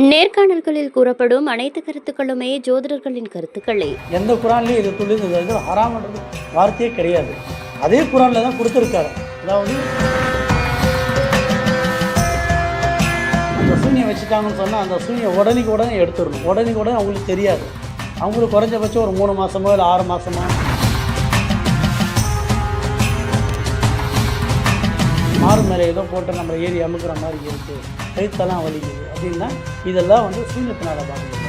நேர்காணல்களில் கூறப்படும் அனைத்து கருத்துக்களுமே ஜோதிடர்களின் கருத்துக்களே. எந்த குரான்லேயும் இது துளிர்ந்து ஹராமன்றது வார்த்தையே கிடையாது. அதே குரானில் தான் கொடுத்துருக்காரு. அதாவது அந்த சூனியை வச்சுட்டாங்கன்னு சொன்னால் அந்த சூனியை உடனேக்கு உடனே எடுத்துடணும். உடனேக்கு உடனே அவங்களுக்கு தெரியாது. அவங்களுக்கு குறைஞ்சபட்சம் ஒரு மூணு மாதமோ இல்லை ஆறு மாதமோ மாறு மேலே ஏதோ போட்டு நம்ம ஏறி அமுக்கிற மாதிரி இருக்குது கைத்தெல்லாம் வலிக்குது. அப்படின்னா இதெல்லாம் வந்து சூரியத்தினால் பார்க்கணும்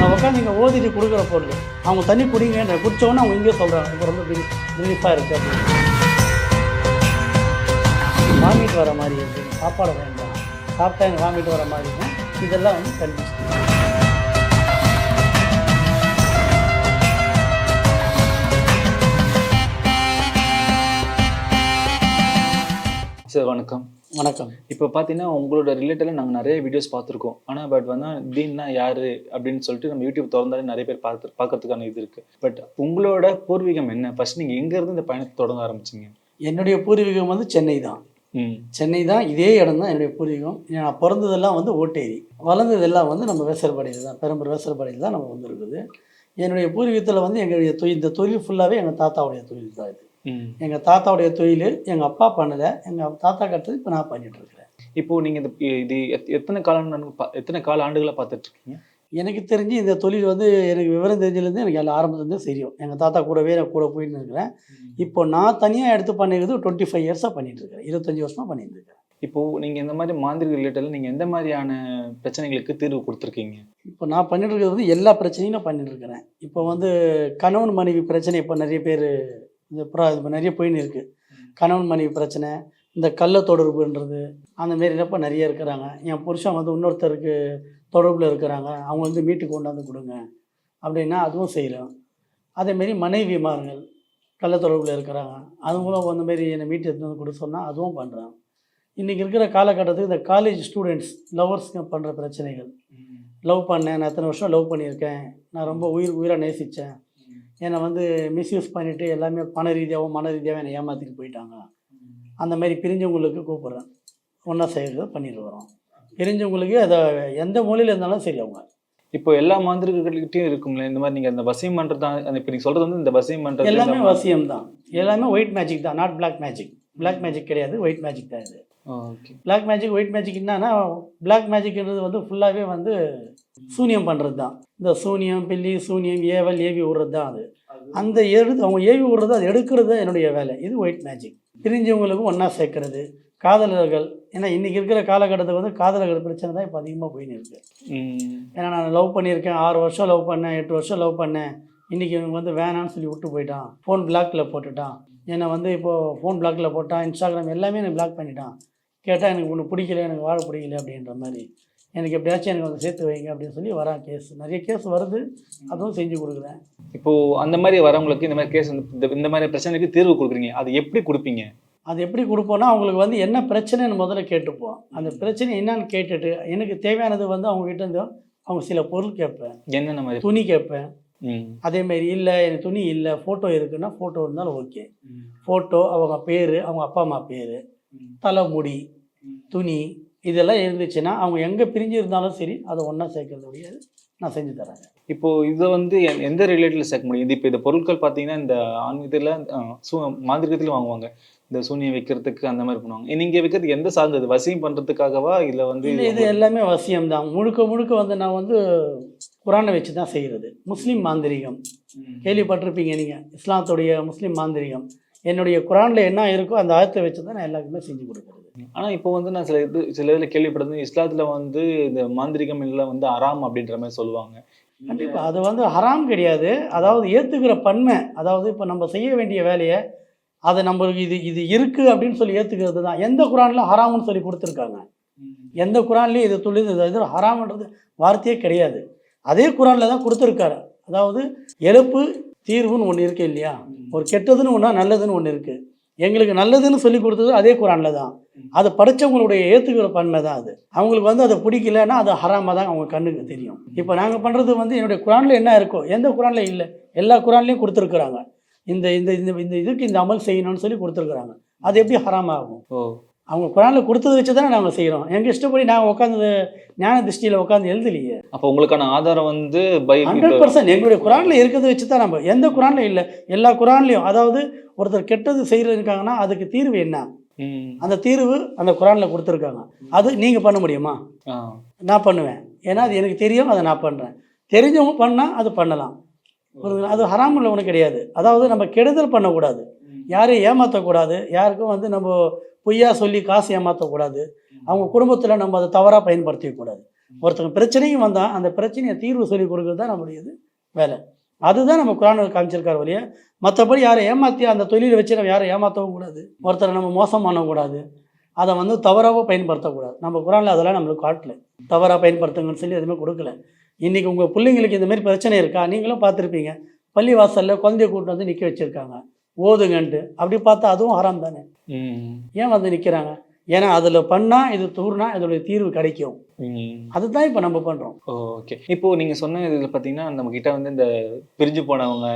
நான் உட்காந்து நீங்கள் ஓதிட்டு கொடுக்குற பொருள். அவங்க தண்ணி குடிங்க குடித்தவொன்னே அவங்க இங்கே சொல்கிறாங்க இப்போ ரொம்ப ரிலீஃபாக இருக்குது அப்படின்னு. வாங்கிட்டு வர மாதிரி இருக்குது சாப்பாடு வேண்டாம். சாப்பிட்டா எனக்கு வாங்கிட்டு வர மாதிரி இருக்கும். இதெல்லாம் வந்து கண்டிப்பாக சார் வணக்கம். வணக்கம். இப்போ பார்த்தீங்கன்னா உங்களோட ரிலேட்டடில் நாங்கள் நிறைய வீடியோஸ் பார்த்துருக்கோம். ஆனால் பட் வந்து தீன்னா யாரு அப்படின்னு சொல்லிட்டு நம்ம யூடியூப் திறந்தாலே நிறைய பேர் பார்த்து பார்க்கறதுக்கான இது இருக்கு. பட் உங்களோட பூர்வீகம் என்ன? ஃபர்ஸ்ட் நீங்கள் எங்கேருந்து இந்த பயணத்தை தொடங்க ஆரம்பிச்சீங்க? என்னுடைய பூர்வீகம் வந்து சென்னை தான். ம். சென்னை தான் இதே இடம் தான் என்னுடைய பூர்வீகம். நான் பிறந்ததெல்லாம் வந்து ஓட்டேரி. வளர்ந்ததெல்லாம் வந்து நம்ம வேசரபாடியில் தான் பெரம்பூர் வேசரபாடியில் தான் நம்ம வந்துருக்குது. என்னுடைய பூர்வீகத்தில் வந்து எங்களுடைய தொழில் இந்த தொழில் ஃபுல்லாகவே எங்கள் தாத்தாவுடைய தொழில் தான் இது. எங்கள் தாத்தாவுடைய தொழில் எங்கள் அப்பா பண்ணலை. எங்கள் தாத்தா கட்டுறது இப்போ நான் பண்ணிட்டு இருக்கிறேன் இப்போ நீங்கள் இந்த இது எத்- எத்தனை கால எத்தனை கால ஆண்டுகளாக பார்த்துட்டு இருக்கீங்க எனக்கு தெரிஞ்சு இந்த தொழில் வந்து எனக்கு விவரம் தெரிஞ்சதுலேருந்து எனக்கு எல்லா ஆரம்பத்துலேருந்து தெரியும். எங்கள் தாத்தா கூடவே நான் கூட போயின்னு இருக்கிறேன் இப்போ நான் தனியாக எடுத்து பண்ணிக்கிறது டுவெண்ட்டி ஃபைவ் இயர்ஸாக பண்ணிட்டு இருக்கிறேன் இருபத்தஞ்சி வருஷமாக பண்ணிட்டு இருக்கிறேன் இப்போ நீங்கள் இந்த மாதிரி மாந்திரிக ரிலேட்டடில் நீங்கள் எந்த மாதிரியான பிரச்சனைகளுக்கு தீர்வு கொடுத்துருக்கீங்க? இப்போ நான் பண்ணிட்டு இருக்கிறது வந்து எல்லா பிரச்சனையும் நான் பண்ணிட்டு இருக்கிறேன் இப்போ வந்து கணவன் மனைவி பிரச்சனை இப்போ நிறைய பேர் இந்த ப்ரா இப்போ நிறைய போயின்னு இருக்கு. கணவன் மனைவி பிரச்சனை இந்த கள்ள தொடர்புன்றது அந்த மாரி இப்போ நிறைய இருக்கிறாங்க. என் புருஷன் வந்து இன்னொருத்தருக்கு தொடர்பில் இருக்கிறாங்க. அவங்க வந்து மீட்டுக்கு கொண்டாந்து கொடுங்க. அப்படின்னா அதுவும் செய்கிறோம் அதேமாரி மனைவிமார்கள் கள்ள தொடர்பில் இருக்கிறாங்க. அவங்களும் அந்த மாரி என்னை மீட்டு எடுத்து வந்து கொடுக்க சொன்னால் அதுவும் பண்ணுறேன் இன்றைக்கி இருக்கிற காலகட்டத்துக்கு இந்த காலேஜ் ஸ்டூடெண்ட்ஸ் லவர்ஸ்க்கு பண்ணுற பிரச்சனைகள். லவ் பண்ணேன். நான் எத்தனை வருஷம் லவ் பண்ணியிருக்கேன். நான் ரொம்ப உயிர் உயிராக நேசித்தேன் என்னை வந்து மிஸ்யூஸ் பண்ணிவிட்டு எல்லாமே பண ரீதியாகவும் மன ரீதியாகவும் என்னை ஏமாற்றிட்டு போயிட்டாங்க. அந்த மாதிரி பிரிஞ்சவங்களுக்கு கூப்பிட்றேன். ஒன்றா செய்கிறது பண்ணிட்டு வரோம். பிரிஞ்சவங்களுக்கு அதை எந்த மூலையில் இருந்தாலும் சரி அவங்க. இப்போ எல்லா மாந்திரிகர்கள்கிட்டயும் இருக்கும்ல இந்த மாதிரி நீங்கள் அந்த வசியம் பண்ணுறது தான் அந்த இப்போ நீங்கள் சொல்கிறது வந்து இந்த வசியம் பண்ணுறது எல்லாமே வசியம் தான். எல்லாமே ஒயிட் மேஜிக் தான் not black magic black magic கிடையாது ஒயிட் மேஜிக் தான் இது. Okay black magic white magic என்னன்னா பிளாக் மேஜிக்ன்றது வந்து ஃபுல்லாகவே வந்து சூனியம் பண்ணுறது தான் இந்த சூனியம் பில்லி சூனியம் ஏவல் ஏவி விடுறது தான் அது அந்த எடு அவங்க ஏவி விடுறது அது எடுக்கிறது தான் என்னுடைய வேலை. இது ஒயிட் மேஜிக் பிரிஞ்சவங்களுக்கும் ஒன்றா சேர்க்கறது. காதலர்கள் ஏன்னா இன்றைக்கி இருக்கிற காலகட்டத்துக்கு வந்து காதலர்கள் பிரச்சனை தான் இப்போ அதிகமாக போயின்னு இருக்கு. ஏன்னா நான் லவ் பண்ணியிருக்கேன் ஆறு வருஷம் லவ் பண்ணேன் எட்டு வருஷம் லவ் பண்ணேன். இன்றைக்கி இவங்க வந்து வேணான்னு சொல்லி விட்டு போயிட்டான். ஃபோன் பிளாக்ல போட்டுட்டான். என்னை வந்து இப்போது ஃபோன் பிளாக்ல போட்டான் இன்ஸ்டாகிராம் எல்லாமே எனக்கு பிளாக் பண்ணிட்டான். கேட்டால் எனக்கு ஒன்று பிடிக்கல எனக்கு வாழ பிடிக்கல அப்படின்ற மாதிரி. எனக்கு எப்படியாச்சும் எனக்கு வந்து சேர்த்து வைங்க அப்படின்னு சொல்லி வரான் கேஸ் நிறைய கேஸ் வருது. அதுவும் செஞ்சு கொடுக்குறேன். இப்போ அந்த மாதிரி வரவங்களுக்கு இந்த மாதிரி கேஸ் இந்த மாதிரி பிரச்சனைக்கு தீர்வு கொடுக்குறீங்க. அது எப்படி கொடுப்பீங்க? அது எப்படி கொடுப்போம்னா அவங்களுக்கு வந்து என்ன பிரச்சனைன்னு முதல்ல கேட்டுப்போம். அந்த பிரச்சனை என்னன்னு கேட்டுட்டு எனக்கு தேவையானது வந்து அவங்க கிட்ட இருந்து அவங்க சில பொருள் கேட்பேன். என்னென்ன மாதிரி? துணி கேட்பேன். ம். அதேமாரி இல்லை எனக்கு துணி இல்லை ஃபோட்டோ இருக்குன்னா ஃபோட்டோ இருந்தாலும் ஓகே ஃபோட்டோ அவங்க பேர் அவங்க அப்பா அம்மா பேர். தலைமுடி துணி இதெல்லாம் இருந்துச்சுன்னா அவங்க எங்கே பிரிஞ்சு இருந்தாலும் சரி அதை ஒன்றா சேர்க்கறது முடியாது நான் செஞ்சு தரேன் இப்போ இதை வந்து எந்த ரிலேட்டிவ்ல சேர்க்க முடியும்? இது இப்போ இந்த பொருட்கள் பார்த்தீங்கன்னா இந்த ஆன்மீகத்தில் சூ வாங்குவாங்க. இந்த சூனியம் வைக்கிறதுக்கு அந்த மாதிரி பண்ணுவாங்க. நீங்க வைக்கிறது எந்த சார்ந்தது? வசியம் பண்றதுக்காகவா? இல்லை வந்து இது எல்லாமே வசியம் தான் முழுக்க முழுக்க வந்து நான் வந்து குரானை வச்சு தான் செய்கிறது முஸ்லீம் மாந்திரிகம். கேள்விப்பட்டிருப்பீங்க நீங்கள் இஸ்லாத்துடைய முஸ்லீம் மாந்திரிகம். என்னுடைய குரானில் என்ன இருக்கோ அந்த ஆயத்தை வச்சு தான் நான் எல்லாருக்குமே செஞ்சு கொடுக்குறது. ஆனா இப்போ வந்து நான் சில இது சில இதில் கேள்விப்படுறது இஸ்லாத்துல வந்து இந்த மாந்திரிகம் எல்லாம் வந்து அறாம் அப்படின்ற மாதிரி சொல்லுவாங்க. கண்டிப்பாக அது வந்து ஹராம் கிடையாது. அதாவது ஏற்றுக்கிற பன்மை அதாவது இப்போ நம்ம செய்ய வேண்டிய வேலையை அதை நம்மளுக்கு இது இது இருக்குது அப்படின்னு சொல்லி ஏற்றுக்கிறது தான் எந்த குரானில் ஹராம்னு சொல்லி கொடுத்துருக்காங்க? எந்த குரான்லேயும் இது துளி இது இது ஹராம்ன்றது வார்த்தையே கிடையாது. அதே குரானில் தான் கொடுத்துருக்காரு. அதாவது எழுப்பு தீர்வுன்னு ஒன்று இருக்கு இல்லையா? ஒரு கெட்டதுன்னு ஒன்றா நல்லதுன்னு ஒன்று இருக்குது எங்களுக்கு நல்லதுன்னு சொல்லி கொடுத்தது அதே குரானில் தான். அதை படித்தவங்களுடைய ஏற்றுக்கிற பண்மை தான் அது. அவங்களுக்கு வந்து அதை பிடிக்கலன்னா அது ஹராமாக தான் அவங்க கண்ணுக்கு தெரியும். இப்போ நாங்கள் பண்ணுறது வந்து என்னுடைய குரானில் என்ன இருக்கோ எந்த குரானில் இல்லை எல்லா குரான்லேயும் கொடுத்துருக்குறாங்க. இந்த இந்த இந்த இந்த இதுக்கு இந்த அமல் செய்யணும்னு சொல்லி கொடுத்துருக்குறாங்க. அது எப்படி ஹராமாகும்? ஓ. அவங்க குரானில் கொடுத்ததை வச்சு தானே நாங்கள் செய்கிறோம் எங்கள் இஷ்டப்படி நாங்கள் உட்காந்து ஞான திருஷ்டியில் உட்காந்து எழுதலையே. அப்போ உங்களுக்கான ஆதாரம் வந்து ஹண்ட்ரட் பைபிள் பர்சன்ட் எங்களுடைய குரானில் இருக்கிறத வச்சு தான் நம்ம எந்த குரான்லையும் இல்லை. எல்லா குரான்லையும் அதாவது ஒருத்தர் கெட்டது செய்கிறதுக்காங்கன்னா அதுக்கு தீர்வு என்ன? அந்த தீர்வு அந்த குரானில் கொடுத்துருக்காங்க. அது நீங்கள் பண்ண முடியுமா? நான் பண்ணுவேன். ஏன்னா அது எனக்கு தெரியும் அதை நான் பண்ணுறேன் தெரிஞ்சவங்க பண்ணால் அது பண்ணலாம்? அது ஹராம் ஒன்று கிடையாது. அதாவது நம்ம கெடுதல் பண்ணக்கூடாது. யாரையும் ஏமாற்றக்கூடாது யாருக்கும் வந்து நம்ம பொய்யா சொல்லி காசு ஏமாற்றக்கூடாது அவங்க குடும்பத்தில் நம்ம அதை தவறாக பயன்படுத்திக்கக்கூடாது. ஒருத்தங்க பிரச்சனையும் வந்தால் அந்த பிரச்சனையை தீர்வு சொல்லி கொடுக்குறது தான் நம்மளுடையது வேலை. அதுதான் நம்ம குரானில் காமிச்சிருக்கார் வழியா. மற்றபடி யாரை ஏமாற்றி அந்த தொழிலை வச்சு நம்ம யாரை ஏமாற்றவும் கூடாது. ஒருத்தரை நம்ம மோசம் பண்ணக்கூடாது அதை வந்து தவறாக பயன்படுத்தக்கூடாது. நம்ம குரானில் அதெல்லாம் நம்மளுக்கு காட்டல. தவறாக பயன்படுத்துங்கன்னு சொல்லி எதுவுமே கொடுக்கல. இன்றைக்கி உங்கள் பிள்ளைங்களுக்கு இந்தமாரி பிரச்சனை இருக்கா? நீங்களும் பார்த்துருப்பீங்க. பள்ளி வாசலில் குழந்தைய கூட்டு வந்து நிற்க வச்சுருக்காங்க. ஓதுங்கன்ட்டு அப்படி பார்த்தா அதுவும் ஹராம் தானே? ஏன் வந்து நிற்கிறாங்க ஏன்னா அதில் பண்ணால் இது தூர்னா இதோடைய தீர்வு கிடைக்கும். அதுதான் இப்போ நம்ம பண்ணுறோம் ஓகே. இப்போ நீங்க சொன்ன இதுல பாத்தீங்கன்னா நம்ம கிட்ட வந்து இந்த பிரிஞ்சு போனவங்க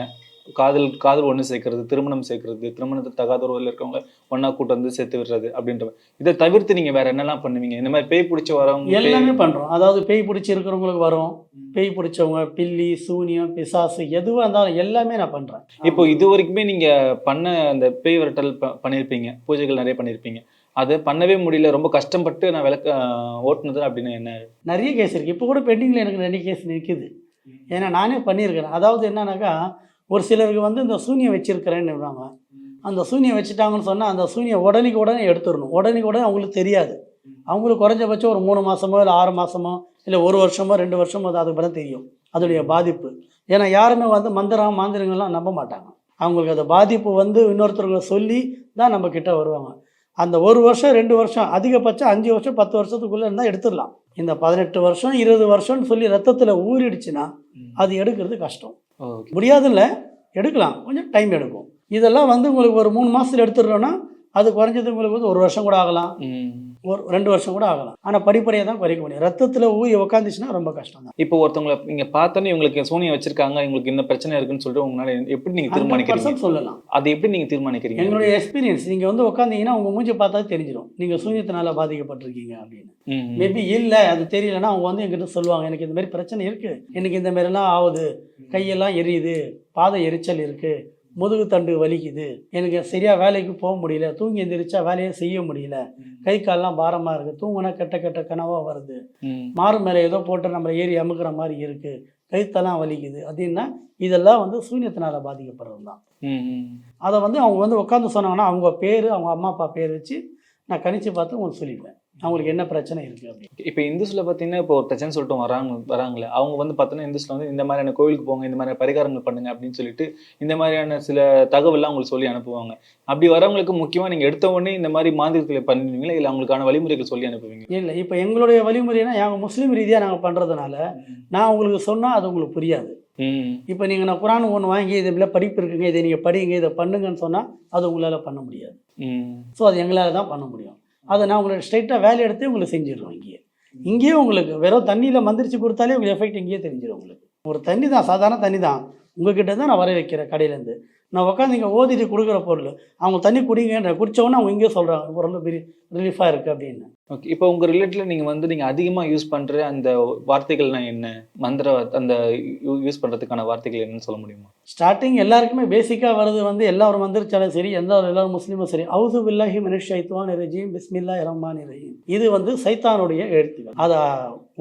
காதல் காதல் ஒண்ணு சேர்க்கறது திருமணம் சேர்க்கறது திருமணத்துக்கு தகாத உறவில் இருக்கவங்க ஒண்ணா கூட்டு வந்து சேர்த்து விடுறது அப்படின்ற. இதை தவிர்த்து நீங்க வேற என்னெல்லாம் பண்ணுவீங்க? இந்த மாதிரி பேய் பிடிச்சி வரவங்க எல்லாமே பண்ணுறோம் அதாவது பேய் பிடிச்சி இருக்கிறவங்களுக்கு வரும். பேய் பிடிச்சவங்க பில்லி சூனியம் பிசாசு எதுவாக இருந்தாலும் எல்லாமே நான் பண்ணுறேன் இப்போ இது வரைக்குமே நீங்க பண்ண அந்த பேய் விரட்டல் பண்ணியிருப்பீங்க பூஜைகள் நிறைய பண்ணியிருப்பீங்க அது பண்ணவே முடியல. ரொம்ப கஷ்டப்பட்டு நான் விளக்க ஓட்டுனது அப்படின்னு என்ன? நிறைய கேஸ் இருக்குது இப்போ கூட பெண்டிங்கில் எனக்கு நிறைய கேஸ் நிற்கிது ஏன்னா நானே பண்ணியிருக்கிறேன். அதாவது என்னன்னாக்கா ஒரு சிலருக்கு வந்து இந்த சூனியம் வச்சிருக்கிறேன்னு அந்த சூனியம் வச்சுட்டாங்கன்னு சொன்னால் அந்த சூனியம் உடனேக்கு உடனே எடுத்துடணும். உடனேக்கு உடனே அவங்களுக்கு தெரியாது. அவங்களுக்கு குறைஞ்சபட்சம் ஒரு மூணு மாதமோ இல்லை ஆறு மாதமோ இல்லை ஒரு வருஷமோ ரெண்டு வருஷமோ அது அதுக்கு பிறகு தெரியும். அதோடைய பாதிப்பு. ஏன்னா யாருமே வந்து மந்திரம் மாந்திரங்கள்லாம் நம்ப மாட்டாங்க. அவங்களுக்கு அந்த பாதிப்பு வந்து இன்னொருத்தருங்க சொல்லி தான் நம்ம கிட்ட வருவாங்க. அந்த ஒரு வருஷம் ரெண்டு வருஷம் அதிகபட்சம் அஞ்சு வருஷம் பத்து வருஷத்துக்குள்ளே இருந்தால் எடுத்துடலாம். இந்த பதினெட்டு வருஷம் இருபது வருஷம்னு சொல்லி ரத்தத்தில் ஊறிடுச்சுன்னா அது எடுக்கிறது கஷ்டம். ஓகே. முடியாதுல்ல? எடுக்கலாம். கொஞ்சம் டைம் எடுக்கும் இதெல்லாம் வந்து உங்களுக்கு ஒரு மூணு மாதத்தில் எடுத்துடுறோன்னா அது குறைஞ்சது உங்களுக்கு வந்து ஒரு வருஷம் கூட ஆகலாம். ஒரு ரெண்டு வருஷம் கூட ஆகலாம். ஆனால் படிப்படியாக தான் குறைக்க முடியும். ரத்தத்தில் ஊறி உக்காந்துச்சுன்னா ரொம்ப கஷ்டம் தான். இப்போ ஒருத்தவங்களை நீங்க பார்த்தோன்னே இவங்களுக்கு சூனியம் வச்சிருக்காங்க இவங்களுக்கு இந்த பிரச்சனை இருக்குன்னு சொல்லிட்டு உங்களால எப்படி நீங்க தீர்மானிக்கிறீங்க? சொல்லலாம். அது எப்படி நீங்க தீர்மானிக்கிறீங்க? எங்களுடைய எக்ஸ்பீரியன்ஸ் நீங்கள் வந்து உட்காந்தீங்கன்னா உங்கள் மூஞ்சி பார்த்தா தெரிஞ்சிடும் நீங்கள் சூன்யத்தினால பாதிக்கப்பட்டிருக்கீங்க அப்படின்னு. மேபி இல்லை அது தெரியலன்னா அவங்க வந்து எங்கிட்ட சொல்லுவாங்க எனக்கு இந்த மாதிரி பிரச்சனை இருக்குது எனக்கு இந்த மாதிரிலாம் ஆகுது. கையெல்லாம் எரியுது. பாதை எரிச்சல் இருக்குது முதுகு தண்டு வலிக்குது. எனக்கு சரியாக வேலைக்கு போக முடியல. தூங்கி எந்திரிச்சா வேலையை செய்ய முடியல. கை கால்லாம் பாரமாக இருக்குது தூங்கினா கெட்ட கெட்ட கனவாக வருது. மாறு மேலே ஏதோ போட்டு நம்மளை ஏறி அமுக்குற மாதிரி இருக்குது கைத்தெல்லாம் வலிக்குது. அப்படின்னா இதெல்லாம் வந்து சூன்யத்தினால பாதிக்கப்படுறது தான். அதை வந்து அவங்க வந்து உட்காந்து சொன்னாங்கன்னா அவங்க பேர் அவங்க அம்மா அப்பா பேர் வச்சு நான் கணிச்சு பார்த்து உங்களுக்கு சொல்லிடுவேன் அவங்களுக்கு என்ன பிரச்சனை இருக்குது அப்படின்னு. இப்போ இந்துஸ்ல பார்த்தீங்கன்னா இப்போ ஒரு பிரச்சனை சொல்லிட்டு வராங்க வராங்களே. அவங்க வந்து பார்த்தீங்கன்னா இந்துஸ்ல வந்து இந்த மாதிரியான கோவிலுக்கு போங்க இந்த மாதிரி பரிகாரங்கள் பண்ணுங்க அப்படின்னு சொல்லிட்டு இந்த மாதிரியான சில தகவல்லாம் உங்களுக்கு சொல்லி அனுப்புவாங்க. அப்படி வரவங்களுக்கு முக்கியமா நீங்க எடுத்த உடனே இந்த மாதிரி மாதிரிகளை பண்ணுவீங்களா? இல்லை அவங்களுக்கான வழிமுறைகள் சொல்லி அனுப்புவீங்க இல்லை இப்போ எங்களுடைய வழிமுறைனா நாங்கள் முஸ்லீம் ரீதியாக நாங்கள் பண்ணுறதுனால நான் உங்களுக்கு சொன்னால் அது உங்களுக்கு புரியாது. இப்போ நீங்கள் நான் குரான் ஒன்று வாங்கி இதில் படிப்பு இருக்குங்க இதை நீங்கள் படிங்க இதை பண்ணுங்கன்னு சொன்னால் அது உங்களால் பண்ண முடியாது. ஸோ அது எங்களால் தான் பண்ண முடியும். அதை நான் உங்களுக்கு ஸ்ட்ரைட்டாக வேலை எடுத்து உங்களுக்கு செஞ்சிடுறோம் இங்கேயே. இங்கேயே உங்களுக்கு வெறும் தண்ணியில் மந்திரிச்சு கொடுத்தாலே உங்களுக்கு எஃபெக்ட் இங்கேயே தெரிஞ்சிடும் உங்களுக்கு. ஒரு தண்ணி தான் சாதாரண தண்ணி தான். உங்ககிட்ட தான் நான் வர வைக்கிறேன் கடையிலேருந்து. நான் உட்காந்து இங்கே ஓதிட்டு கொடுக்குற பொருள். அவங்க தண்ணி குடிங்கன்ற குடிச்சவொன்னே அவங்க இங்கேயே சொல்கிறாங்க ஓரளவு பெரிய ரிலீஃபாக இருக்குது அப்படின்னு. ஓகே இப்போ உங்க ரிலேட்டிவ்ல நீங்க வந்து நீங்க அதிகமா யூஸ் பண்ற அந்த வார்த்தைகள்னா என்ன? மந்திர அந்த யூஸ் பண்றதுக்கான வார்த்தைகள் என்னன்னு சொல்ல முடியுமா? ஸ்டார்டிங் எல்லாருக்குமே பேசிக்காக வருது வந்து எல்லாரும் மந்திரிச்சாலும் சரி எந்த ஒரு எல்லாரும் முஸ்லீமும் சரி. அவுது பில்லாஹி மினிஷ் சைத்வான் ரஜீம் பிஸ்மில்லா ரஹ்மான் ரஹீம். இது வந்து சைத்தானுடைய எழுத்துக்கள். அதை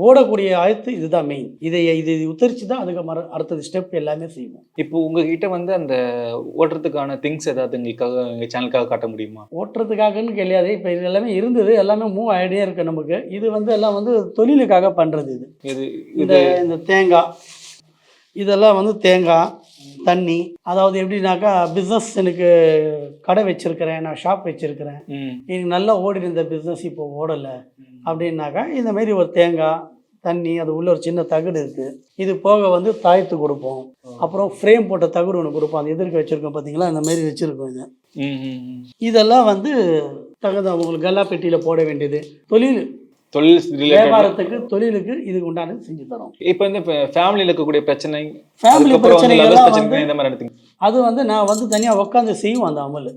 ஓடக்கூடிய ஆயத்து இதுதான் மெயின் இதை இது உத்தரிச்சு தான் அதுக்கு மறு அடுத்தது ஸ்டெப் எல்லாமே செய்வோம். இப்போ உங்ககிட்ட வந்து அந்த ஓட்டுறதுக்கான திங்ஸ் ஏதாவது எங்களுக்காக எங்க சேனலுக்காக காட்ட முடியுமா? ஓட்டுறதுக்காகன்னு கிடையாது இப்போ இது எல்லாமே இருந்தது எல்லாமே மூவ் ஆகிட்டே இருக்கு நமக்கு. இது வந்து எல்லாம் வந்து தொழிலுக்காக பண்ணுறது இது. இது இந்த இந்த தேங்காய் இதெல்லாம் வந்து தேங்காய் தண்ணி. அதாவது எப்படின்னாக்கா பிஸ்னஸ் எனக்கு கடை வச்சிருக்கிறேன் நான் ஷாப் வச்சிருக்கிறேன். எனக்கு நல்லா ஓடி இருந்த பிஸ்னஸ் இப்போ ஓடலை. அப்படின்னாக்கா இந்த மாதிரி ஒரு தேங்காய் தண்ணி அது உள்ள ஒரு சின்ன தகடு இருக்குது இது போக வந்து தாயத்து கொடுப்போம். அப்புறம் ஃப்ரேம் போட்ட தகடு ஒன்று கொடுப்போம். அது எதிர்க்க வச்சுருக்கோம் பார்த்தீங்களா அந்த மாதிரி வச்சுருக்கோம் இது. இதெல்லாம் வந்து தகுந்த உங்களுக்கு கல்லா பெட்டியில் போட வேண்டியது. தொழில் தொழில் வியாபாரத்துக்கு தொழிலுக்கு இதுக்கு உண்டானது செஞ்சு தரோம். இப்போ இந்த ஃபேமிலியில் இருக்கக்கூடிய பிரச்சனை ஃபேமிலி பிரச்சனை இந்த மாதிரி எடுத்துங்க அது வந்து நான் வந்து தனியாக உட்காந்து செய்வோம் அந்த அமல்.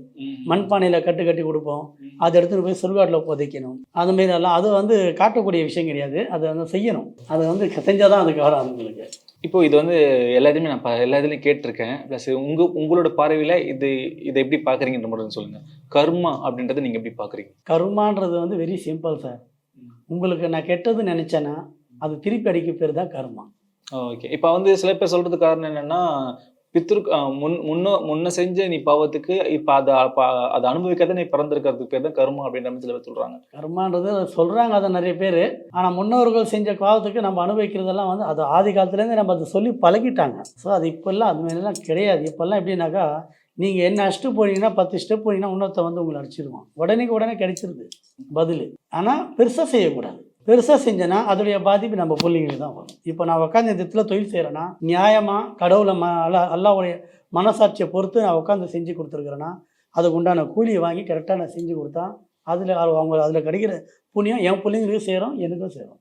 மண்பானையில் கட்டு கட்டி கொடுப்போம். அதை எடுத்துகிட்டு போய் சுடுகாட்டில் புதைக்கணும் அது மாரி எல்லாம் அது வந்து காட்டக்கூடிய விஷயம் கிடையாது. அதை வந்து செய்யணும். அதை வந்து செஞ்சால் தான் அதுக்கு வரும் அதுங்களுக்கு. இப்போ இது வந்து எல்லாத்தையுமே நான் ப- எல்லா இதுலையும் கேட்டிருக்கேன். ப்ளஸ் உங்க உங்களோட பார்வையில இது இதை எப்படி பாக்குறீங்கன்ற மட்டும் சொல்லுங்க. கர்மா அப்படின்றத நீங்க எப்படி பாக்குறீங்க கர்மான்றது வந்து வெரி சிம்பிள் சார் உங்களுக்கு நான் கெட்டது நினச்சேன்னா அது திருப்பி அடிக்க பேர் தான் கர்மா. ஓகே இப்போ வந்து சில பேர் சொல்றது காரணம் என்னன்னா பித்ரு முன் முன்ன முன்ன செஞ்ச நீ பாவத்துக்கு இப்போ அதை அதை அனுபவிக்காத நீ பிறந்திருக்கிறதுக்கு பேர் தான் கர்மா அப்படின்ற மாதிரி சில பேர் சொல்றாங்க. கர்மான்றது சொல்கிறாங்க அதை நிறைய பேர். ஆனால் முன்னோர்கள் செஞ்ச பாவத்துக்கு நம்ம அனுபவிக்கிறதெல்லாம் வந்து அது ஆதி காலத்துலேருந்து நம்ம அதை சொல்லி பழகிட்டாங்க. ஸோ அது இப்போல்லாம் அது மாதிரிலாம் கிடையாது. இப்போல்லாம் எப்படின்னாக்கா நீங்கள் என்ன ஸ்டெப் போனீங்கன்னா பத்து ஸ்டெப் போனீங்கன்னா இன்னொருத்த வந்து உங்களை அடிச்சிருவான். உடனே உடனே கிடைச்சிருது. பதில். ஆனால் பெருசாக செய்யக்கூடாது. பெருசாக செஞ்சேன்னா அதோடைய பாதிப்பு நம்ம பிள்ளைங்களுக்கு தான் வரும். இப்போ நான் உட்காந்து இந்த இடத்துல தொழில் செய்கிறேன்னா நியாயமாக கடவுளை ம அல்லா அல்லாவுடைய மனசாட்சியை பொறுத்து நான் உட்காந்து செஞ்சு கொடுத்துருக்குறேன்னா அதுக்கு உண்டான கூலியை வாங்கி கரெக்டாக நான் செஞ்சு கொடுத்தா அதில் அவங்க அதில் கிடைக்கிற புண்ணியம் என் பிள்ளைங்களுக்கும் சேரும் எனக்கும் சேரும்.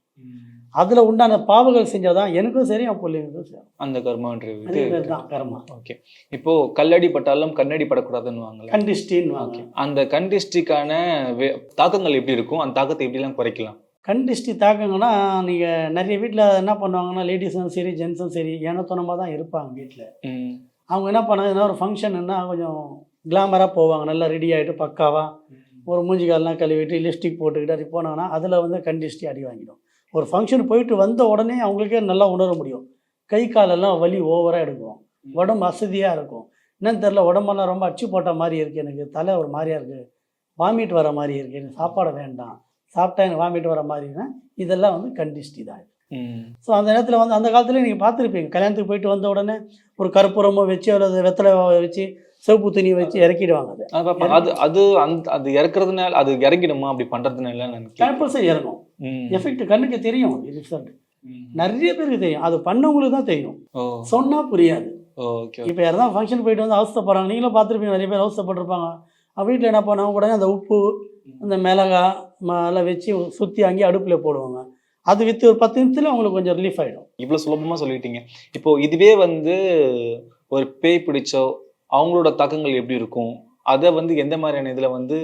அதில் உண்டான பாவங்கள் செஞ்சால் தான் எனக்கும் சரி என் பிள்ளைங்களுக்கும் சேரும் அந்த கர்மான்றது தான் கர்மா. ஓகே. இப்போ கல்லடி பட்டாலும் கண்ணடி படக்கூடாதுன்னு வாங்க அந்த கண்டிஸ்டிக்கான தாக்கங்கள் எப்படி இருக்கும்? அந்த தாக்கத்தை எப்படிலாம் குறைக்கலாம்? கண்டிஸ்டி தாக்கங்கன்னா நீங்கள் நிறைய வீட்டில் என்ன பண்ணுவாங்கன்னா லேடிஸும் சரி ஜென்ஸும் சரி ஏனத்தனமாக தான் இருப்பாங்க வீட்டில். அவங்க என்ன பண்ணாங்க ஏதாவது ஒரு ஃபங்க்ஷன்னா கொஞ்சம் கிளாமராக போவாங்க நல்லா ரெடி ஆகிட்டு பக்காவாக ஒரு மூஞ்சி கால்லாம் கழுவிட்டு லிப்ஸ்டிக் போட்டுக்கிட்டு அப்படி போனாங்கன்னா அதில் வந்து கண்டிஸ்டி அடி வாங்கிடும். ஒரு ஃபங்க்ஷன் போயிட்டு வந்த உடனே அவங்களுக்கே நல்லா உணர முடியும். கை காலெல்லாம் வலி ஓவராக எடுக்கும். உடம்பு அசதியாக இருக்கும். என்னன்னு தெரில உடம்பெல்லாம் ரொம்ப அச்சு போட்ட மாதிரி இருக்குது எனக்கு தலை ஒரு மாதிரியா இருக்குது வாமிட் வர மாதிரி இருக்குது எனக்கு சாப்பாடு வேண்டாம். சாப்பிட்டா எனக்கு வாமிட் வர மாதிரின்னா இதெல்லாம் வந்து கண்டிஸ்டி தான். ஸோ அந்த நேரத்தில் வந்து அந்த காலத்தில் நீங்கள் பார்த்துருப்பீங்க. கல்யாணத்துக்கு போயிட்டு வந்த உடனே ஒரு கற்பூரமோ வச்சு அல்லது வெத்தலை வச்சு சிவப்பு துணி வச்சு இறக்கிடுவாங்க அதை. அது அது அந்த அது இறக்குறதுனால அது இறங்கிடுமா அப்படி கேட்கிறேன். கம்பல்சரி இறங்கும் ம். எஃபெக்ட் கண்ணுக்கு தெரியும் ரிசல்ட். நிறைய பேருக்கு தெரியும். அது பண்ணவங்களுக்கு தான் தெரியும். சொன்னால் புரியாது. ஓகே இப்போ யாராவது ஃபங்க்ஷன் போயிட்டு வந்து அவஸ்தைப்படுறாங்க நீங்களும் பார்த்துருப்பீங்க நிறைய பேர் அவஸ்தைப்பட்டிருப்பாங்க வீட்டில் என்ன பண்ணுவாங்க? உடனே அந்த உப்பு அந்த மிளகா எல்லாம் வச்சு சுற்றி அங்கேயே அடுப்பில் போடுவாங்க. அது வித்து ஒரு பத்து நிமிஷத்தில் அவங்களுக்கு கொஞ்சம் ரிலீஃப் ஆகிடும் இவ்வளவு சுலபமா சொல்லிட்டீங்க. இப்போ இதுவே வந்து ஒரு பேய் பிடிச்சோ அவங்களோட தாக்கங்கள் எப்படி இருக்கும்? அதை வந்து எந்த மாதிரியான இதுல வந்து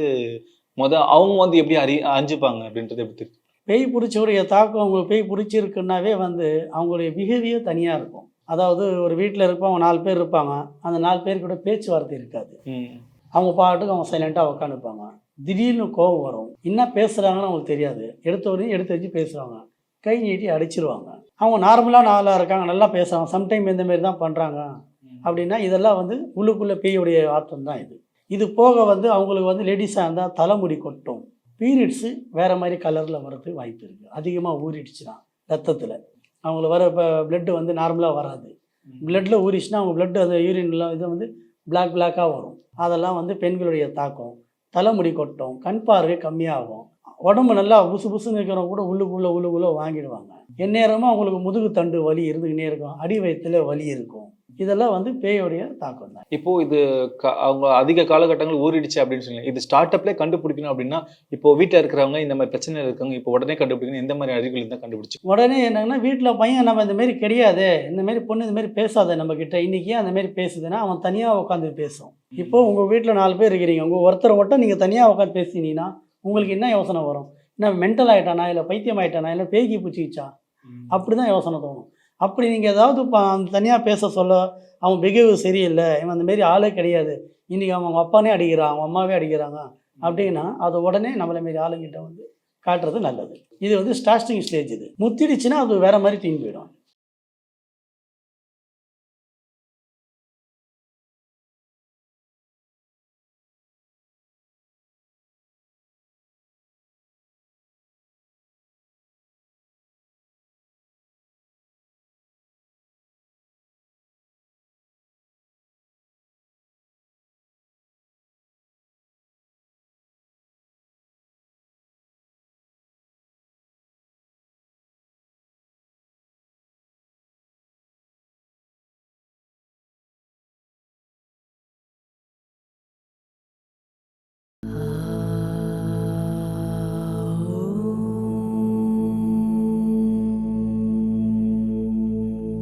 முத அவங்க வந்து எப்படி அறி அஞ்சுப்பாங்க அப்படின்றது எப்படி பேய் பிடிச்சவருடைய தாக்கம் அவங்களுக்கு பேய் பிடிச்சிருக்குன்னாவே வந்து அவங்களுடைய பிஹேவியர் தனியாக இருக்கும். அதாவது ஒரு வீட்டில் இருப்பவங்க நாலு பேர் இருப்பாங்க. அந்த நாலு பேர் கூட பேச்சுவார்த்தை இருக்காது. அவங்க பாட்டுக்கு அவங்க சைலண்ட்டாக உட்காந்துப்பாங்க திடீர்னு கோபம் வரும். என்ன பேசுகிறாங்கன்னு அவங்களுக்கு தெரியாது. எடுத்த உடனே எடுத்து வச்சு பேசுவாங்க. கை நீட்டி அடிச்சிருவாங்க. அவங்க நார்மலாக நாளாக இருக்காங்க. நல்லா பேசுகிறாங்க சம்டைம் இந்த தான் பண்ணுறாங்க அப்படின்னா இதெல்லாம் வந்து உள்ளுக்குள்ளே பேயுடைய ஆத்தம் தான் இது. இது போக வந்து அவங்களுக்கு வந்து லேடிஸாக இருந்தால் தலைமுடி கொட்டும். பீரியட்ஸு வேறு மாதிரி கலரில் வர்றதுக்கு வாய்ப்பு இருக்குது அதிகமாக ஊறிடுச்சுன்னா ரத்தத்தில். அவங்களுக்கு வர இப்போ பிளட்டு வந்து நார்மலாக வராது. பிளட்டில் ஊறிச்சுன்னா அவங்க பிளட் அந்த யூரின்லாம் இது வந்து பிளாக் பிளாக்காக வரும். அதெல்லாம் வந்து பெண்களுடைய தாக்கம். தலைமுடி கொட்டும். கண் பார்வை கம்மியாகும். உடம்பு நல்லா புசு புசுன்னு இருக்கிறவங்க கூட உள்ளுக்குள்ளே உள்ளுக்குள்ளே வாங்கிடுவாங்க. எந்நேரமும் அவங்களுக்கு முதுகு தண்டு வலி இருந்துக்கிட்டே இருக்கும். அடி வயிற்றுல வலி இருக்கும். இதெல்லாம் வந்து பேயோடைய தாக்கம் தான். இப்போ இது க- அவங்க அதிக காலகட்டங்கள் ஊறிடுச்சு அப்படின்னு சொல்லி இது ஸ்டார்ட் அப்லேயே கண்டுபிடிக்கணும் அப்படின்னா இப்போ வீட்டில் இருக்கிறவங்க இந்த மாதிரி பிரச்சனை இருக்காங்க இப்போ உடனே கண்டுபிடிக்கணும். எந்த மாதிரி அறிகுறி இருந்தால் கண்டுபிடிச்சு. உடனே என்னங்கன்னா வீட்டில் பையன் நம்ம இந்த மாதிரி கிடையாது. இந்த மாதிரி பொண்ணு இந்த மாதிரி பேசாத நம்ம கிட்ட இன்னைக்கு அந்த மாதிரி பேசுதுன்னா அவன் தனியாக உட்காந்து பேசும். இப்போ உங்கள் வீட்டில் நாலு பேர் இருக்கிறீங்க. உங்கள் ஒருத்தரை மட்டும் நீங்கள் தனியாக உட்காந்து பேசினீங்கன்னா உங்களுக்கு என்ன யோசனை வரும்? என்ன மென்டல் ஆகிட்டானா இல்லை பைத்தியம் ஆகிட்டானா இல்லை பேய்க்கு பூச்சிக்கிச்சா அப்படி தான் யோசனை தோணும். அப்படி நீங்கள் ஏதாவது தனியாக பேச சொல்ல அவன் பிஹேவியர் சரியில்லை இவன் அந்த மாரி ஆளே கிடையாது. இன்றைக்கி அவன் அவங்க அப்பானே அடிக்கிறான் அவங்க அம்மாவே அடிக்கிறாங்க. அப்படின்னா அது உடனே நம்மளை மாரி ஆளுங்கிட்ட வந்து காட்டுறது நல்லது. இது வந்து ஸ்டார்டிங் ஸ்டேஜ் இது. முத்திடுச்சுன்னா அது வேற மாதிரி தீங்கி போயிடும்